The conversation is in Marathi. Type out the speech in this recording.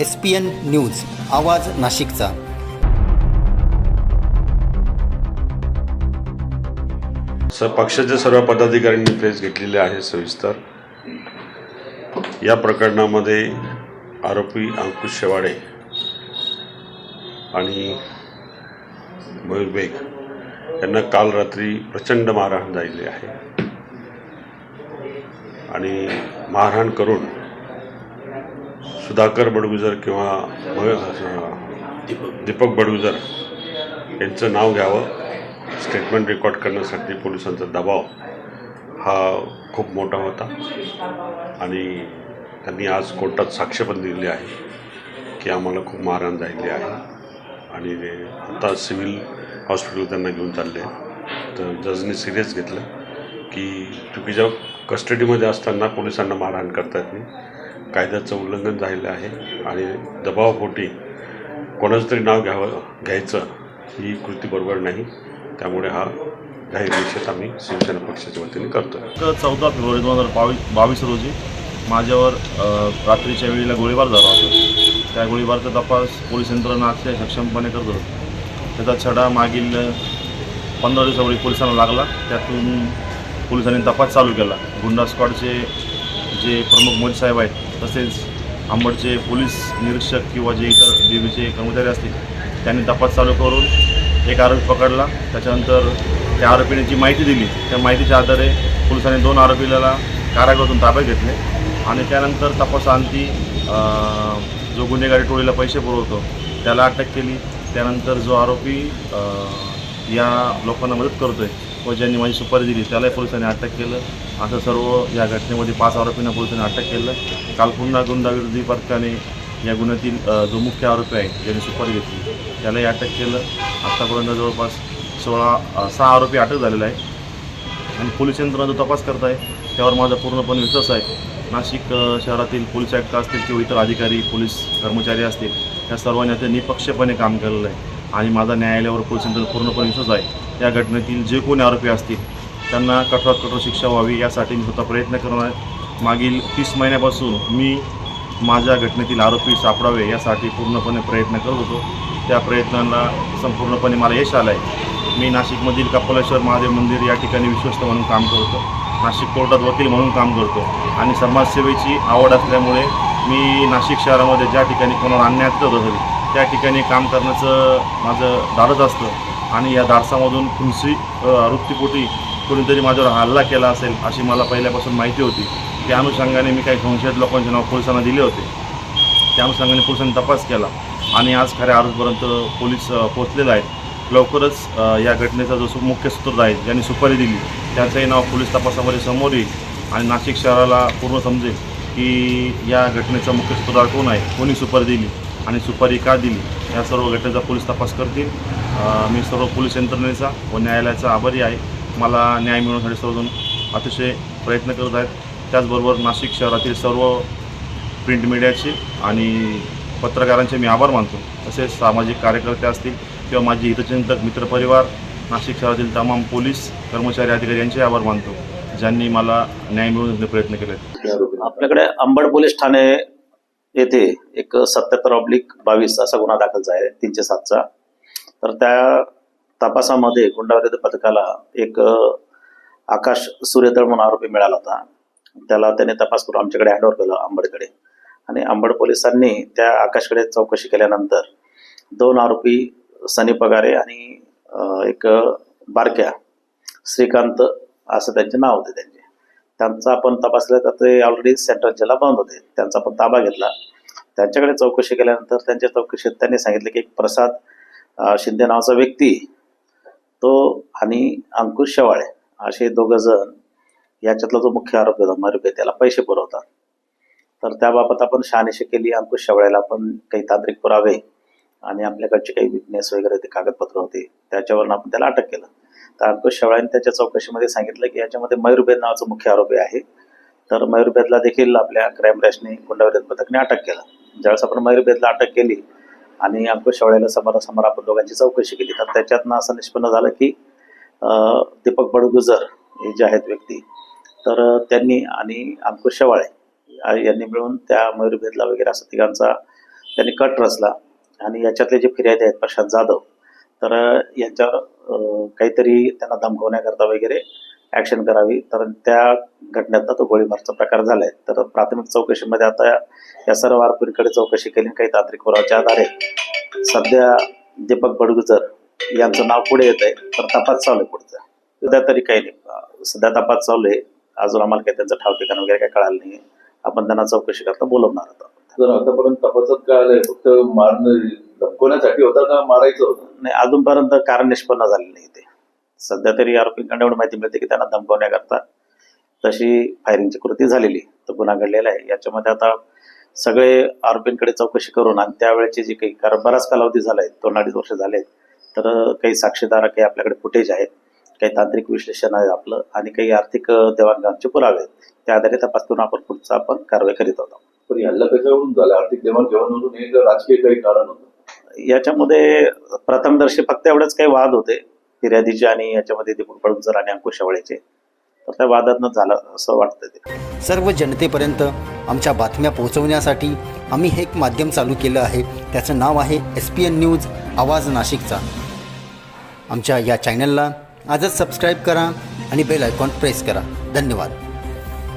एस पी एन न्यूज आवाज नाशिकचा. सर पक्षाच्या सर्व पदाधिकाऱ्यांनी प्रेस घेतलेली आहे सविस्तर. या प्रकरणामध्ये आरोपी अंकुश शेवाडे आणि मयूर बेग यांना काल रात्री प्रचंड मारहाण झालेली आहे. आणि मारहाण करून सुधाकर बडगुजर किंवा दीपक. बडगुजर यांचं नाव घ्यावं. स्टेटमेंट रेकॉर्ड करण्यासाठी पोलिसांचा दबाव हा खूप मोठा होता. आणि त्यांनी आज कोर्टात साक्ष पण दिलेली आहे की आम्हाला खूप मारहाण झालेली आहे. आणि आता सिव्हिल हॉस्पिटल त्यांना घेऊन चालले तर जजने सिरियस घेतलं की चुकीच्या कस्टडीमध्ये असताना पोलिसांना मारहाण करता येत नाही कायद्याचं उल्लंघन झालेलं आहे आणि दबावापोटी कोणाचं तरी नाव घ्यावं घ्यायचं ही कृती बरोबर नाही. त्यामुळे हा जाहीर निषेध आम्ही शिवसेना पक्षाच्या वतीने करतो चौदा फेब्रुवारी दोन हजार बावीस बावीस रोजी माझ्यावर रात्रीच्या वेळेला गोळीबार झाला होता. त्या गोळीबारचा तपास पोलीस यंत्रणा अतिशय सक्षमपणे करत होतं. त्याचा छडा मागील पंधरा दिवसापूर्वी पोलिसांना लागला. त्यातून पोलिसांनी तपास चालू केला. गुंडा स्क्वॉडचे जे प्रमुख मोदी साहेब आहेत तसेच अंबडचे पोलीस निरीक्षक किंवा जे इतर बीबीचे कर्मचारी असतील त्यांनी तपास चालू करून एक आरोपी पकडला. त्याच्यानंतर त्या आरोपीने जी माहिती दिली त्या माहितीच्या आधारे पोलिसांनी दोन आरोपीला कारागृहातून ताब्यात घेतले आणि त्यानंतर तपासांती जो गुन्हेगारी टोळीला पैसे पुरवतो त्याला अटक केली. त्यानंतर जो आरोपी या लोकांना मदत करतो आहे व ज्यांनी माझी सुपारी दिली त्यालाही पोलिसांनी अटक केलं. असं सर्व या घटनेमध्ये पाच आरोपींना पोलिसांनी अटक केलं. काल पुन्हा गुंडाविरोधी पथकाने या गुन्ह्यातील जो मुख्य आरोपी आहे ज्याने सुपारी घेतली. त्यालाही अटक केलं. आत्तापर्यंत जवळपास सोळा सहा आरोपी अटक झालेला आहे आणि पोलीस यंत्रणा जो तपास करत आहे त्यावर माझा पूर्णपणे विश्वास आहे. नाशिक शहरातील पोलीस आयुक्त असतील किंवा इतर अधिकारी पोलीस कर्मचारी असतील या सर्वांनी आता निपक्षपणे काम केलेलं आहे. आणि माझा न्यायालयावर पोलीस यंत्रणा पूर्णपणे विश्वास आहे. या घटनेतील जे कोणी आरोपी असतील त्यांना कठोरात कठोर शिक्षा व्हावी यासाठी मी स्वतः प्रयत्न करणार आहे. मागील तीस महिन्यापासून मी माझ्या घटनेतील आरोपी सापडावे यासाठी पूर्णपणे प्रयत्न करत होतो. त्या प्रयत्नांना संपूर्णपणे मला यश आलं आहे मी नाशिकमधील कपालेश्वर महादेव मंदिर या ठिकाणी विश्वस्त म्हणून काम करतो. नाशिक कोर्टात वकील म्हणून काम करतो. आणि समाजसेवेची आवड असल्यामुळे मी नाशिक शहरामध्ये ज्या ठिकाणी कोणाला अन्याय असेल त्या ठिकाणी काम करण्याचं माझं धाडस असतं. आणि या धाडसामधून खुनसी वृत्तीपोटी कोणीतरी माझ्यावर हल्ला केला असेल अशी मला पहिल्यापासून माहिती होती. त्या अनुषंगाने मी काही संशयित लोकांचे नाव पोलिसांना दिले होते. त्या अनुषंगाने पोलिसांनी तपास केला आणि आज खऱ्या आरोपपर्यंत पोलीस पोचलेला पोहोचलेले आहेत. लवकरच या घटनेचा जो मुख्य सूत्रधार आहे ज्यांनी सुपारी दिली त्याचंही नाव पोलीस तपासामध्ये समोर येईल आणि नाशिक शहराला पूर्ण समजेल की या घटनेचा मुख्य सूत्रधार कोण आहे कोणी सुपारी दिली आणि सुपारी का दिली या सर्व घटनेचा पोलीस तपास करतील. मी सर्व पोलीस यंत्रणेचा व न्यायालयाचा आभारी आहे. मला न्याय मिळवण्यासाठी सर्वजण अतिशय प्रयत्न करत आहेत. त्याचबरोबर नाशिक शहरातील सर्व प्रिंट मीडियाचे आणि पत्रकारांचे मी आभार मानतो. तसेच सामाजिक कार्यकर्ते असतील किंवा माझे हितचिंतक मित्रपरिवार नाशिक शहरातील तमाम पोलीस कर्मचारी अधिकारी यांचे आभार मानतो. ज्यांनी मला न्याय मिळवून प्रयत्न केले आपल्याकडे अंबड पोलीस ठाणे येथे एक सत्याहत्तर ऑब्लिक बावीस असा गुन्हा दाखल झाला आहे तीनशे सातचा. तर त्या तपासामध्ये गुंडाविरोधी पथकाला एक आकाश सूर्यदळ म्हणून आरोपी मिळाला होता. त्याला त्याने तपास करून आमच्याकडे हँडओव्हर केलं आंबडकडे आणि आंबड पोलिसांनी त्या आकाशकडे चौकशी केल्यानंतर दोन आरोपी सनी पगारे आणि एक बारक्या श्रीकांत असं त्यांचे नाव होते त्यांचे. त्यांचा आपण तपासलं तर ते ऑलरेडी सेंट्रल जेलला बंद होते. त्यांचा आपण ताबा घेतला. त्यांच्याकडे चौकशी केल्यानंतर त्यांच्या चौकशीत त्यांनी सांगितलं की एक प्रसाद शिंदे नावाचा व्यक्ती तो आणि अंकुश शेवाळे असे दोघं जण याच्यातला जो मुख्य आरोपी होता मरुपे त्याला पैसे पुरवतात. तर त्याबाबत आपण शहानिशी केली. अंकुश शेवाळ्याला आपण काही तांत्रिक पुरावे आणि आपल्याकडचे काही विटनेस वगैरे ते कागदपत्र होते त्याच्यावरून आपण त्याला अटक केलं. तर अंकुश शेवाळ्याने त्याच्या चौकशीमध्ये सांगितलं की याच्यामध्ये मयुरभेद नावाचा मुख्य आरोपी आहे. तर मयुरभेदला देखील आपल्या क्राईम ब्रँचने गुंडाविरोध पथकने अटक केलं. ज्यावेळेस आपण मयुरभेदला अटक केली आणि अंकुश शेवाळ्याला समोरासमोर आपण दोघांची चौकशी केली. तर त्याच्यातनं असं निष्पन्न झालं की दीपक बडगुजर हे जे आहेत व्यक्ती तर त्यांनी आणि अंकुश शेवाळे यांनी मिळून त्या मयूरभेदला वगैरे असं तिघांचा त्यांनी कट रचला. आणि याच्यातले जे फिर्यादी आहेत प्रशांत जाधव तर यांच्यावर काहीतरी त्यांना दमकवण्याकरता वगैरे ॲक्शन करावी. तर त्या घटनेतनं तो गोळीबारचा प्रकार झालाय. तर प्राथमिक चौकशीमध्ये आता या सर्व आरोपींकडे चौकशी केली काही तांत्रिक पुराव्याच्या आधारे सध्या दीपक बडगुजर यांचं नाव पुढे येत आहे. तर तपास चालू आहे पुढचा. सध्या तरी काही नाही. सध्या तपास चालू आहे. अजून आम्हाला काही त्यांचं ठाव ठिकाण वगैरे काही कळालं नाही. आपण त्यांना चौकशी करता बोलवणार आहोत तर आतापर्यंत तपासात काय आलंय? फक्त मारणं धमकवण्यासाठी होता का? मारायचं होतं? नाही अजूनपर्यंत कारण निष्पन्न झालेलं नाही ते सध्या तरी आरोपींकडे एवढी माहिती मिळते की त्यांना धमकवण्याकरता तशी फायरिंगची कृती झालेली तो गुन्हा घडलेला आहे. याच्यामध्ये आता सगळे आरोपींकडे चौकशी करून आणि त्यावेळेची जी काही कारण बराच कालावधी झाला आहे दोन अडीच वर्ष झाले तर काही साक्षीदार काही आपल्याकडे फुटेज आहेत काही तांत्रिक विश्लेषण आहे आपलं आणि काही आर्थिक देवाणघेवाणचे पुरावे आहेत. त्या आधारे तपास करून आपण पुढचा आपण कारवाई करीत होतो पण हल्ला कशावरून झाला आर्थिक देवाणघेवाणवरून एक राजकीय काही कारण होतं? याच्यामध्ये प्रथमदर्शी फक्त एवढेच काही वाद होते. फिर्यादीचे आणि याच्यामध्ये दीपक जर आणि अंकुश शेवळेचे तर त्या वादातनं झालं असं वाटतं ते सर्व जनतेपर्यंत आमच्या बातम्या पोहोचवण्यासाठी आम्ही हे एक माध्यम चालू केलं आहे. त्याचं नाव आहे एस पी एन न्यूज आवाज नाशिकचा. आमच्या या चॅनलला आजच सबस्क्राईब करा आणि बेल आयकॉन प्रेस करा. धन्यवाद.